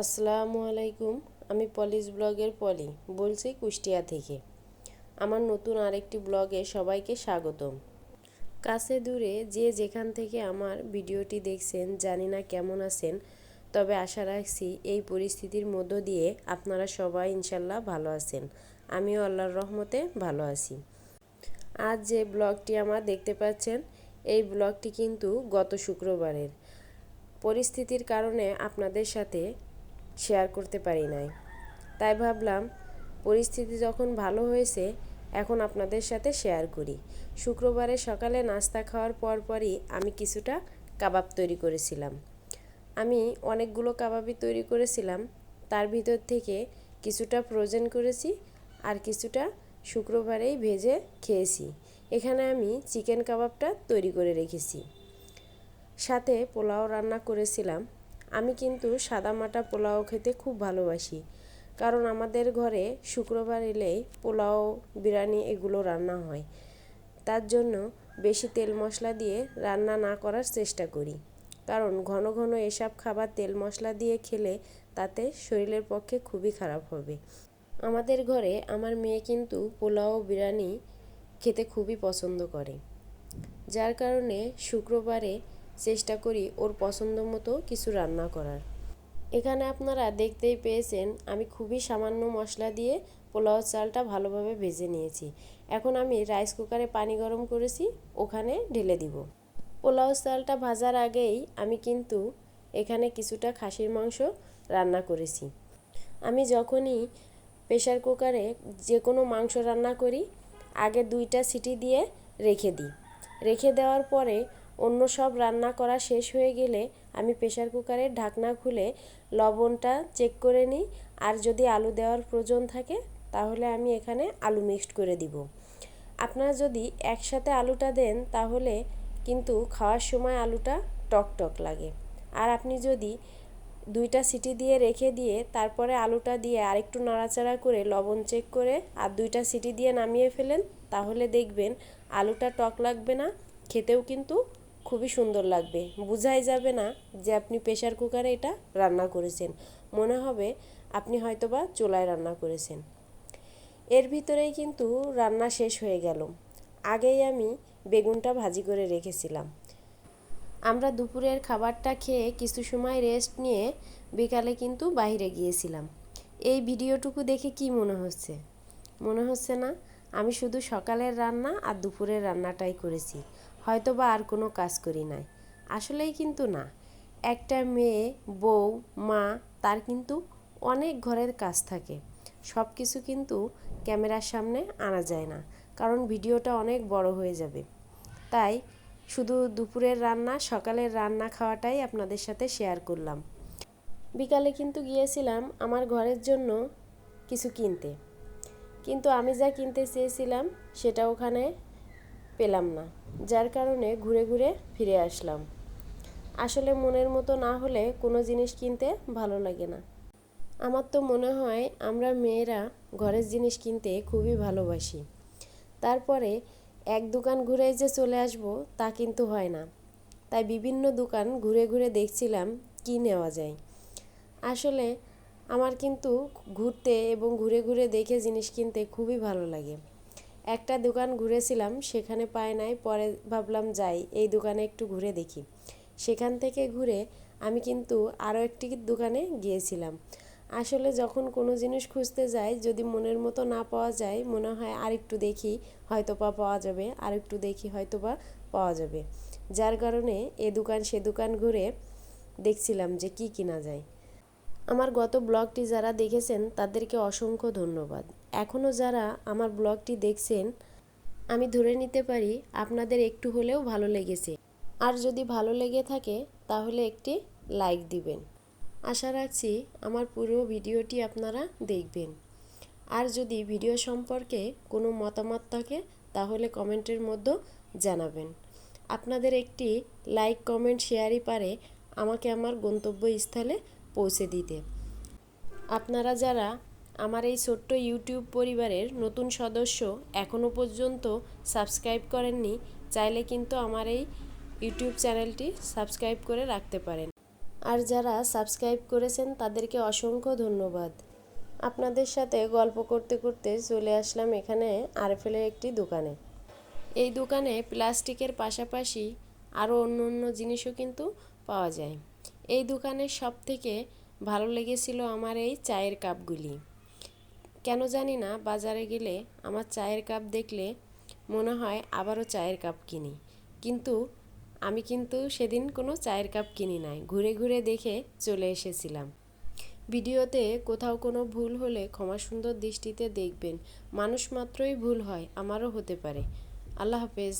আসসালামু আলাইকুম, আমি পলিশ ব্লগের পলি, বলছি কুষ্টিয়া থেকে। আমার নতুন আরেকটি ব্লগে সবাইকে স্বাগতম। কাছে দূরে যে যেখান থেকে আমার ভিডিওটি দেখছেন, জানি না কেমন আছেন, তবে আশা রাখছি এই পরিস্থিতির মধ্য দিয়ে আপনারা সবাই ইনশাল্লাহ ভালো আছেন। আমিও আল্লাহর রহমতে ভালো আছি। আজ যে ব্লগটি আমার দেখতে পাচ্ছেন, এই ব্লগটি কিন্তু গত শুক্রবারের। পরিস্থিতির কারণে আপনাদের সাথে শেয়ার করতে পারি নাই। তাই ভাবলাম, পরিস্থিতি যখন ভালো হয়েছে, এখন আপনাদের সাথে শেয়ার করি। শুক্রবারে সকালে নাস্তা খাওয়ার পর পরই আমি কিছুটা কাবাব তৈরি করেছিলাম। আমি অনেকগুলো কাবাবই তৈরি করেছিলাম, তার ভিতর থেকে কিছুটা ফ্রোজেন করেছি আর কিছুটা শুক্রবারেই ভেজে খেয়েছি। এখানে আমি চিকেন কাবাবটা তৈরি করে রেখেছি। সাথে পোলাও রান্না করেছিলাম আমি কিন্তু সাদা মাটা পোলাও খেতে খুব ভালোবাসি। কারণ আমাদের ঘরে শুক্রবার এলেই পোলাও, বিরিয়ানি এগুলো রান্না হয়। তার জন্য বেশি তেল মশলা দিয়ে রান্না না করার চেষ্টা করি। কারণ ঘন ঘন এসব খাবার তেল মশলা দিয়ে খেলে তাতে শরীরের পক্ষে খুবই খারাপ হবে। আমাদের ঘরে আমার মেয়ে কিন্তু পোলাও, বিরিয়ানি খেতে খুবই পছন্দ করে। যার কারণে শুক্রবারে চেষ্টা করি ওর পছন্দ মতো কিছু রান্না করার। এখানে আপনারা দেখতেই পেয়েছেন, আমি খুবই সামান্য মশলা দিয়ে পোলাও চালটা ভালোভাবে ভেজে নিয়েছি। এখন আমি রাইস কুকারে পানি গরম করেছি, ওখানে ঢেলে দিব। পোলাও চালটা ভাজার আগেই আমি কিন্তু এখানে কিছুটা খাসির মাংস রান্না করেছি। আমি যখনই প্রেশার কুকারে যে কোনো মাংস রান্না করি, আগে দুইটা সিটি দিয়ে রেখে দিই। রেখে দেওয়ার পরে অন্য সব রান্না করা শেষ হয়ে গেলে আমি প্রেশার কুকারের ঢাকনা খুলে লবণটা চেক করে নিই। আর যদি আলু দেওয়ার প্রয়োজন থাকে, তাহলে আমি এখানে আলু মিক্সড করে দিব। আপনারা যদি একসাথে আলুটা দেন, তাহলে কিন্তু খাওয়ার সময় আলুটা টক টক লাগে। আর আপনি যদি দুইটা সিটি দিয়ে রেখে দিয়ে তারপরে আলুটা দিয়ে আরেকটু নাড়াচাড়া করে লবণ চেক করে আর দুইটা সিটি দিয়ে নামিয়ে ফেলেন, তাহলে দেখবেন আলুটা টক লাগবে না, খেতেও কিন্তু খুবই সুন্দর লাগবে। বোঝাই যাবে না যে আপনি প্রেশার কুকারে এটা রান্না করেছেন। মনে হবে আপনি হয়তোবা চুলায় রান্না করেছেন। এর ভিতরেই কিন্তু রান্না শেষ হয়ে গেল। আগেই আমি বেগুনটা ভাজি করে রেখেছিলাম। আমরা দুপুরের খাবারটা খেয়ে কিছু সময় রেস্ট নিয়ে বিকালে কিন্তু বাইরে গিয়েছিলাম। এই ভিডিওটুকু দেখে কি মনে হচ্ছে? মনে হচ্ছে না, আমি শুধু সকালের রান্না আর দুপুরের রান্নাটাই করেছি। হয়তো বা আর কোনো কাজ করি নাই। আসলেই কিন্তু না। একটা মেয়ে, বউ, মা, তার কিন্তু অনেক ঘরের কাজ থাকে। সব কিছু কিন্তু ক্যামেরার সামনে আনা যায় না, কারণ ভিডিওটা অনেক বড় হয়ে যাবে। তাই শুধু দুপুরের রান্না, সকালের রান্না খাওয়াটাই আপনাদের সাথে শেয়ার করলাম। বিকালে কিন্তু গিয়েছিলাম আমার ঘরের জন্য কিছু কিনতে। কিন্তু আমি যা কিনতে চেয়েছিলাম, সেটা ওখানে পেলাম না। যার কারণে ঘুরে ঘুরে ফিরে আসলাম। আসলে মনের মতো না হলে কোনো জিনিস কিনতে ভালো লাগে না। আমার তো মনে হয় আমরা মেয়েরা ঘরের জিনিস কিনতে খুবই ভালোবাসি। তারপরে এক দোকান ঘুরে যে চলে আসব তা কিন্তু হয় না। তাই বিভিন্ন দোকান ঘুরে ঘুরে দেখছিলাম কি নেওয়া যায়। আসলে আমার কিন্তু ঘুরতে এবং ঘুরে ঘুরে দেখে জিনিস কিনতে খুবই ভালো লাগে। একটা দোকান ঘুরেছিলাম, সেখানে পায় নাই, পরে ভাবলাম যাই, এই দোকানে একটু ঘুরে দেখি। সেখান থেকে ঘুরে আমি কিন্তু আরও একটি দোকানে গিয়েছিলাম। আসলে যখন কোনো জিনিস খুঁজতে যাই, যদি মনের মতো না পাওয়া যায়, মনে হয় আরেকটু দেখি হয়তো বা পাওয়া যাবে, আরেকটু দেখি হয়তো বা পাওয়া যাবে। যার কারণে এ দোকান, সে দোকান ঘুরে দেখছিলাম যে কি কিনা যায়। আমার গত ব্লগটি যারা দেখেছেন, তাদেরকে অসংখ্য ধন্যবাদ। এখনও যারা আমার ব্লগটি দেখছেন, আমি ধরে নিতে পারি আপনাদের একটু হলেও ভালো লেগেছে। আর যদি ভালো লেগে থাকে, তাহলে একটি লাইক দিবেন। আশা রাখছি আমার পুরো ভিডিওটি আপনারা দেখবেন। আর যদি ভিডিও সম্পর্কে কোনো মতামত থাকে, তাহলে কমেন্টের মধ্যে জানাবেন। আপনাদের একটি লাইক, কমেন্ট, শেয়ারই পারে আমাকে আমার গন্তব্যস্থলে পৌঁছে দিতে। আপনারা যারা আমার এই ছোট্ট ইউটিউব পরিবারের নতুন সদস্য এখনও পর্যন্ত সাবস্ক্রাইব করেননি, চাইলে কিন্তু আমার এই ইউটিউব চ্যানেলটি সাবস্ক্রাইব করে রাখতে পারেন। আর যারা সাবস্ক্রাইব করেছেন, তাদেরকে অসংখ্য ধন্যবাদ। আপনাদের সাথে গল্প করতে করতে চলে আসলাম এখানে আরএফএলের একটি দোকানে। এই দোকানে প্লাস্টিকের পাশাপাশি আরও অন্য অন্য জিনিসও কিন্তু পাওয়া যায়। এই দোকানের সব থেকে ভালো লেগেছিল আমার এই চায়ের কাপগুলি। কেন জানি না, বাজারে গেলে আমার চায়ের কাপ দেখলে মনে হয় আবারও চায়ের কাপ কিনি। কিন্তু আমি কিন্তু সেদিন কোনো চায়ের কাপ কিনি নাই, ঘুরে ঘুরে দেখে চলে এসেছিলাম। ভিডিওতে কোথাও কোনো ভুল হলে ক্ষমা সুন্দর দৃষ্টিতে দেখবেন। মানুষ মাত্রই ভুল হয়, আমারও হতে পারে। আল্লাহ হাফেজ।